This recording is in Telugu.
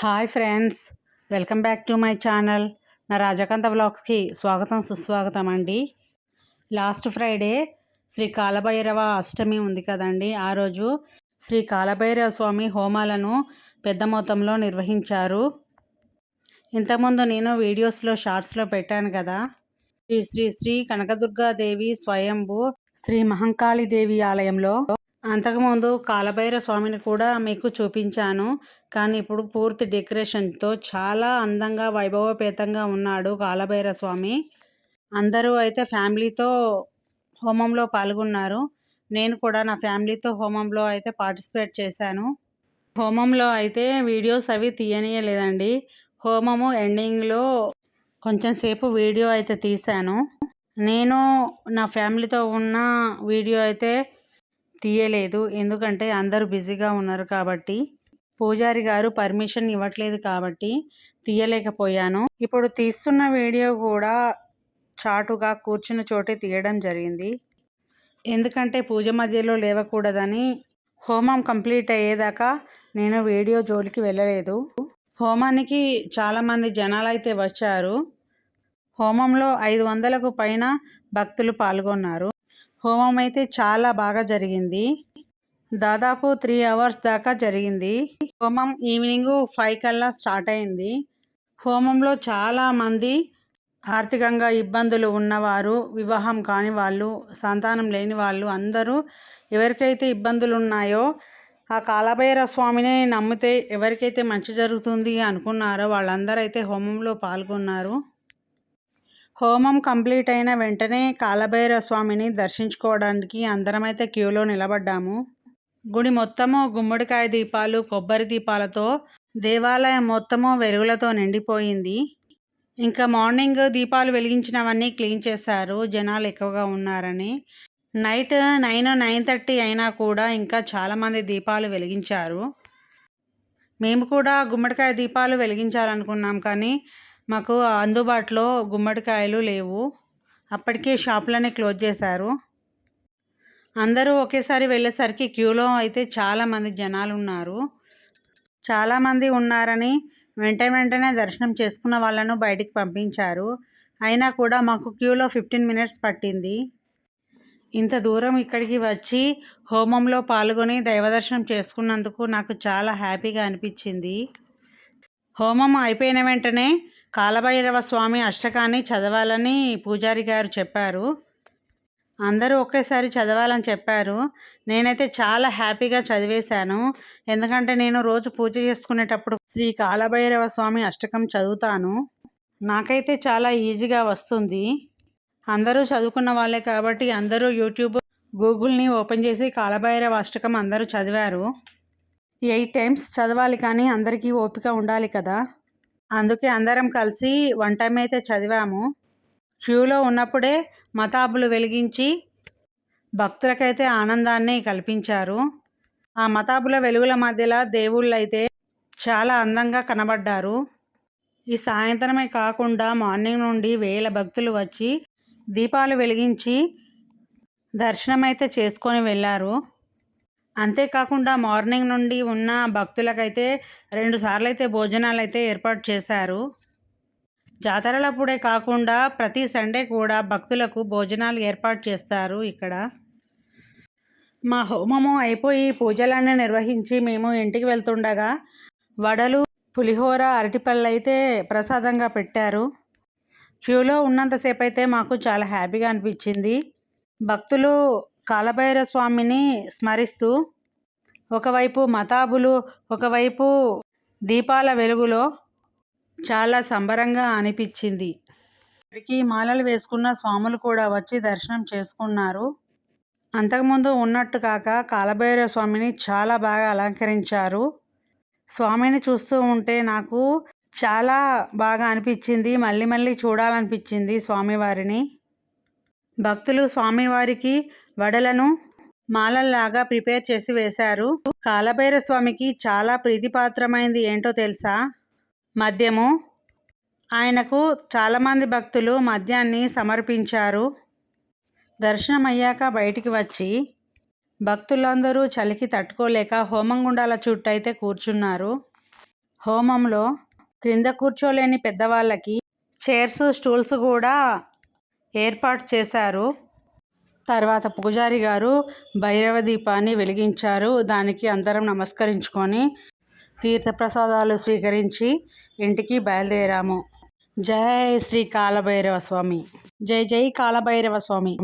Hi friends welcome back to my channel. నా రాజకాంత వ్లాగ్స్కి స్వాగతం సుస్వాగతం అండి. లాస్ట్ ఫ్రైడే శ్రీ కాలభైరవ అష్టమి ఉంది కదండి. ఆ రోజు శ్రీ కాలభైరవ స్వామి హోమాలను పెద్ద మొత్తంలో నిర్వహించారు. ఇంతకుముందు నేను వీడియోస్లో షార్ట్స్లో పెట్టాను కదా. శ్రీ శ్రీ శ్రీ కనకదుర్గాదేవి స్వయంభూ శ్రీ మహంకాళీదేవి ఆలయంలో అంతకుముందు కాలభైర స్వామిని కూడా మీకు చూపించాను. కానీ ఇప్పుడు పూర్తి డెకరేషన్తో చాలా అందంగా వైభవపేతంగా ఉన్నాడు కాలభైర స్వామి. అందరూ అయితే ఫ్యామిలీతో హోమంలో పాల్గొన్నారు. నేను కూడా నా ఫ్యామిలీతో హోమంలో అయితే పార్టిసిపేట్ చేశాను. హోమంలో అయితే వీడియోస్ అవి తీయనీయలేదండి. హోమము ఎండింగ్లో కొంచెం సేపు వీడియో అయితే తీశాను. నేను నా ఫ్యామిలీతో ఉన్న వీడియో అయితే తీయలేదు. ఎందుకంటే అందరూ బిజీగా ఉన్నారు కాబట్టి. పూజారి గారు పర్మిషన్ ఇవ్వట్లేదు కాబట్టి తీయలేకపోయాను. ఇప్పుడు తీస్తున్న వీడియో కూడా చాటుగా కూర్చున్న చోటే తీయడం జరిగింది. ఎందుకంటే పూజ మధ్యలో లేవకూడదని హోమం కంప్లీట్ అయ్యేదాకా నేను వీడియో జోలికి వెళ్ళలేదు. హోమానికి చాలామంది జనాలు అయితే వచ్చారు. హోమంలో ఐదు వందలకు పైన భక్తులు పాల్గొన్నారు. హోమం అయితే చాలా బాగా జరిగింది. దాదాపు త్రీ అవర్స్ దాకా జరిగింది. హోమం ఈవినింగ్ ఫైవ్ కల్లా స్టార్ట్ అయింది. హోమంలో చాలా మంది ఆర్థికంగా ఇబ్బందులు ఉన్నవారు వివాహం కాని వాళ్ళు సంతానం లేని వాళ్ళు అందరూ ఎవరికైతే ఇబ్బందులు ఉన్నాయో ఆ కాలభైరవ స్వామిని నమ్మితే ఎవరికైతే మంచి జరుగుతుంది అనుకున్నారో వాళ్ళందరూ అయితే హోమంలో పాల్గొన్నారు. హోమం కంప్లీట్ అయిన వెంటనే కాలభైరవ స్వామిని దర్శించుకోవడానికి అందరమైతే క్యూలో నిలబడ్డాము. గుడి మొత్తము గుమ్మడికాయ దీపాలు కొబ్బరి దీపాలతో దేవాలయం మొత్తము వెలుగులతో నిండిపోయింది. ఇంకా మార్నింగ్ దీపాలు వెలిగించినవన్నీ క్లీన్ చేశారు. జనాలు ఎక్కువగా ఉన్నారని. నైట్ నైన్ నైన్ థర్టీ అయినా కూడా ఇంకా చాలామంది దీపాలు వెలిగించారు. మేము కూడా గుమ్మడికాయ దీపాలు వెలిగించాలనుకున్నాం కానీ మాకు అందుబాటులో గుమ్మడికాయలు లేవు. అప్పటికే షాపులనే క్లోజ్ చేశారు. అందరూ ఒకేసారి వెళ్ళేసరికి క్యూలో అయితే చాలామంది జనాలు ఉన్నారు. చాలామంది ఉన్నారని వెంట వెంటనే దర్శనం చేసుకున్న వాళ్ళను బయటికి పంపించారు. అయినా కూడా మాకు క్యూలో ఫిఫ్టీన్ మినిట్స్ పట్టింది. ఇంత దూరం ఇక్కడికి వచ్చి హోమంలో పాల్గొని దైవదర్శనం చేసుకున్నందుకు నాకు చాలా హ్యాపీగా అనిపించింది. హోమం అయిపోయిన వెంటనే కాలభైరవ స్వామి అష్టకాన్ని చదవాలని పూజారి గారు చెప్పారు. అందరూ ఒకేసారి చదవాలని చెప్పారు. నేనైతే చాలా హ్యాపీగా చదివేశాను. ఎందుకంటే నేను రోజు పూజ చేసుకునేటప్పుడు శ్రీ కాలభైరవ స్వామి అష్టకం చదువుతాను. నాకైతే చాలా ఈజీగా వస్తుంది. అందరూ చదువుకున్న వాళ్ళే కాబట్టి అందరూ యూట్యూబ్ గూగుల్ని ఓపెన్ చేసి కాలభైరవ అష్టకం అందరూ చదివారు. ఎయిట్ టైమ్స్ చదవాలి కానీ అందరికీ ఓపిక ఉండాలి కదా. అందుకే అందరం కలిసి వన్ టైం అయితే చదివాము. క్యూలో ఉన్నప్పుడే మతాబులు వెలిగించి భక్తులకైతే ఆనందాన్ని కల్పించారు. ఆ మతాబుల వెలుగుల మధ్యలో దేవుళ్ళైతే చాలా అందంగా కనబడ్డారు. ఈ సాయంత్రమే కాకుండా మార్నింగ్ నుండి వేల భక్తులు వచ్చి దీపాలు వెలిగించి దర్శనం అయితే చేసుకొని వెళ్ళారు. అంతేకాకుండా మార్నింగ్ నుండి ఉన్న భక్తులకైతే రెండు సార్లు అయితే భోజనాలు అయితే ఏర్పాటు చేశారు. జాతరలప్పుడే కాకుండా ప్రతి సండే కూడా భక్తులకు భోజనాలు ఏర్పాటు చేస్తారు ఇక్కడ. మా హోమము అయిపోయి పూజలన్నీ నిర్వహించి మేము ఇంటికి వెళ్తుండగా వడలు పులిహోర అరటిపళ్ళు అయితే ప్రసాదంగా పెట్టారు. క్యూలో ఉన్నంతసేపు అయితే మాకు చాలా హ్యాపీగా అనిపించింది. భక్తులు కాలభైర స్వామిని స్మరిస్తూ ఒకవైపు మతాబులు ఒకవైపు దీపాల వెలుగులో చాలా సంబరంగా అనిపించింది. ఇక్కడికి మాలలు వేసుకున్న స్వాములు కూడా వచ్చి దర్శనం చేసుకున్నారు. అంతకుముందు ఉన్నట్టు కాక కాలభైరవ స్వామిని చాలా బాగా అలంకరించారు. స్వామిని చూస్తూ ఉంటే నాకు చాలా బాగా అనిపించింది. మళ్ళీ మళ్ళీ చూడాలనిపించింది స్వామివారిని. భక్తులు స్వామివారికి వడలను మాలల్లాగా ప్రిపేర్ చేసి వేశారు. కాలభైర స్వామికి చాలా ప్రీతిపాత్రమైంది ఏంటో తెలుసా? మద్యము. ఆయనకు చాలామంది భక్తులు మద్యాన్ని సమర్పించారు. దర్శనం అయ్యాక బయటికి వచ్చి భక్తులందరూ చలికి తట్టుకోలేక హోమం గుండాల చుట్టైతే కూర్చున్నారు. హోమంలో క్రింద కూర్చోలేని పెద్దవాళ్ళకి చైర్స్ స్టూల్స్ కూడా ఏర్పాటు చేశారు. తర్వాత పూజారి గారు భైరవ దీపాన్ని వెలిగించారు. దానికి అందరం నమస్కరించుకొని తీర్థప్రసాదాలు స్వీకరించి ఇంటికి బయలుదేరాము. జై శ్రీ కాలభైరవ స్వామి. జై జై కాలభైరవ స్వామి.